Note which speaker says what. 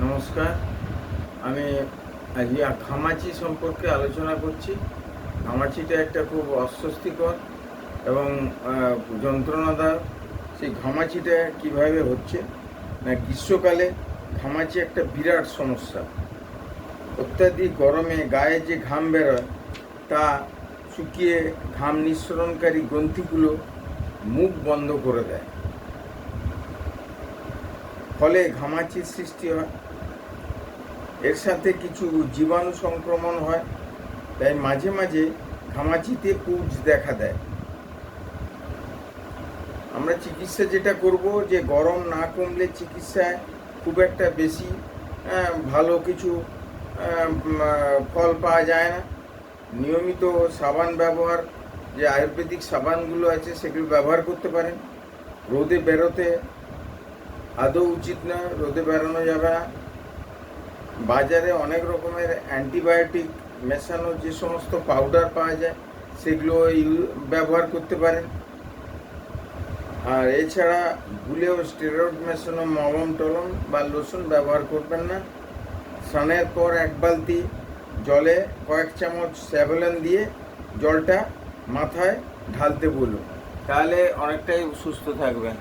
Speaker 1: নমস্কার। আমি আজকে ঘামাচি সম্পর্কে আলোচনা করছি। ঘামাচিটা একটা খুব অস্বস্তিকর এবং আহ, যন্ত্রণাদায়ক। সেই ঘামাচিটা কীভাবে হচ্ছে না গ্রীষ্মকালে ঘামাচি একটা বিরাট সমস্যা। অত্যাধিক গরমে গায়ে যে ঘাম বেরোয় তা শুকিয়ে ঘাম নিঃসরণকারী গ্রন্থিগুলো মুখ বন্ধ করে দেয়। ফলে ঘামাচির সৃষ্টি হয়। এর সাথে কিছু জীবাণু সংক্রমণ হয়, তাই মাঝে মাঝে ঘামাচিতে পুজ দেখা দেয়। আমরা চিকিৎসা যেটা করব যে গরম না কমলে চিকিৎসায় খুব একটা বেশি ভালো কিছু ফল পাওয়া যায় না। নিয়মিত সাবান ব্যবহার, যে আয়ুর্বেদিক সাবানগুলো আছে সেগুলো ব্যবহার করতে পারেন। রোদে বেরোতে আদৌ উচিত না রোদে বেরোনো যাবে না। বাজারে অনেক রকমের অ্যান্টিবায়োটিক মেশানো যে সমস্ত পাউডার পাওয়া যায়, সেগুলো ব্যবহার করতে পারেন। আর এছাড়া ভুলেও স্টেরয়েড মেশানো মলম টলম বা লোশন ব্যবহার করবেন না। স্নানের পর এক বালতি জলে কয়েক চামচ স্যাভেলন দিয়ে জলটা মাথায় ঢালতে বলুন। তাহলে অনেকটাই সুস্থ থাকবেন।